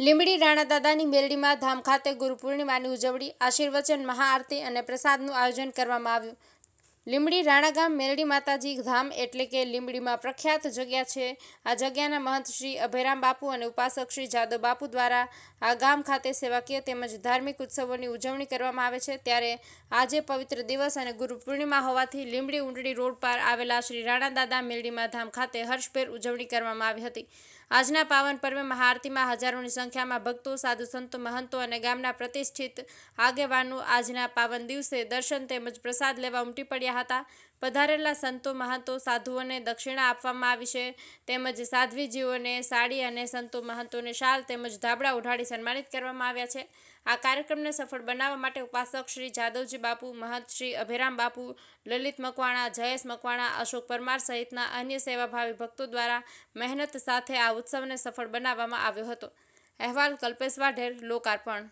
લીંબડી રાણાદાદાની મેરડીમાં ધામ ખાતે ગુરુ પૂર્ણિમાની ઉજવણી, આશીર્વચન, મહાઆરતી અને પ્રસાદનું આયોજન કરવામાં આવ્યું. લીંબડી રાણાગામ મેરડી માતાજી ધામ એટલે કે લીંબડીમાં પ્રખ્યાત જગ્યા છે. આ જગ્યાના મહંત શ્રી અભયરામ બાપુ અને ઉપાસક શ્રી જાદવ બાપુ દ્વારા આ ગામ ખાતે સેવાકીય તેમજ ધાર્મિક ઉત્સવોની ઉજવણી કરવામાં આવે છે. ત્યારે આજે પવિત્ર દિવસ અને ગુરુ પૂર્ણિમા હોવાથી લીંબડી ઉંડડી રોડ પર આવેલા શ્રી રાણાદાદા મેરડીમાં ધામ ખાતે હર્ષભેર ઉજવણી કરવામાં આવી હતી. આજના પાવન પર્વે મહાઆરતીમાં હજારોની સંખ્યામાં ભક્તો, સાધુ સંતો, મહંતો અને ગામના પ્રતિષ્ઠિત આગેવાનો આજના પાવન દિવસે દર્શન તેમજ પ્રસાદ લેવા ઉમટી પડ્યા હતા. પધારેલા સંતો, મહંતો, સાધુઓને દક્ષિણા આપવામાં આવી છે. તેમજ સાધ્વીજીઓને સાડી અને સંતો, મહંતોને શાલ તેમજ ધાબળા ઉઢાડી સન્માનિત કરવામાં આવ્યા છે. આ કાર્યક્રમને સફળ બનાવવા માટે ઉપાસક શ્રી જાદવજી બાપુ, મહંત શ્રી અભયરામ બાપુ, લલિત મકવાણા, જયેશ મકવાણા, અશોક પરમાર સહિતના અન્ય સેવાભાવી ભક્તો દ્વારા મહેનત સાથે આ ઉત્સવને સફળ બનાવવામાં આવ્યો હતો. અહેવાલ કલ્પેશ વાઢેર લોકાર્પણ